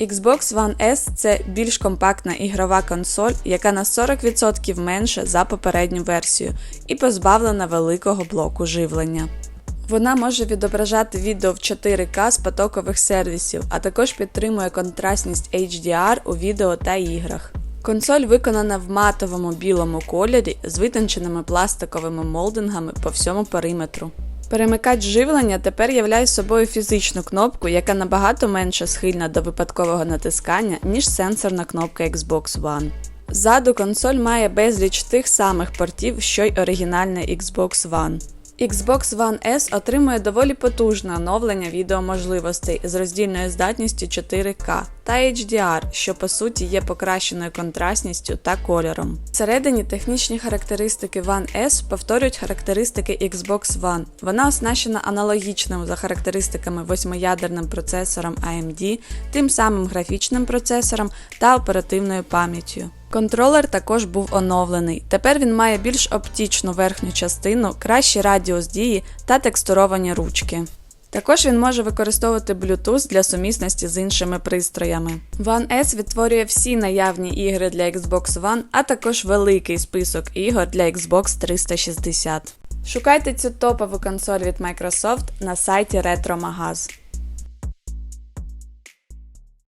Xbox One S це більш компактна ігрова консоль, яка на 40% менша за попередню версію і позбавлена великого блоку живлення. Вона може відображати відео в 4К з потокових сервісів, а також підтримує контрастність HDR у відео та іграх. Консоль виконана в матовому білому кольорі з витонченими пластиковими молдингами по всьому периметру. Перемикач живлення тепер являє собою фізичну кнопку, яка набагато менше схильна до випадкового натискання, ніж сенсорна кнопка Xbox One. Ззаду консоль має безліч тих самих портів, що й оригінальна Xbox One. Xbox One S отримує доволі потужне оновлення відеоможливостей з роздільною здатністю 4К та HDR, що по суті є покращеною контрастністю та кольором. Всередині технічні характеристики One S повторюють характеристики Xbox One. Вона оснащена аналогічним за характеристиками восьмиядерним процесором AMD, тим самим графічним процесором та оперативною пам'яттю. Контролер також був оновлений. Тепер він має більш оптічну верхню частину, кращий радіус дії та текстуровані ручки. Також він може використовувати Bluetooth для сумісності з іншими пристроями. One S відтворює всі наявні ігри для Xbox One, а також великий список ігор для Xbox 360. Шукайте цю топову консоль від Microsoft на сайті Retromagaz.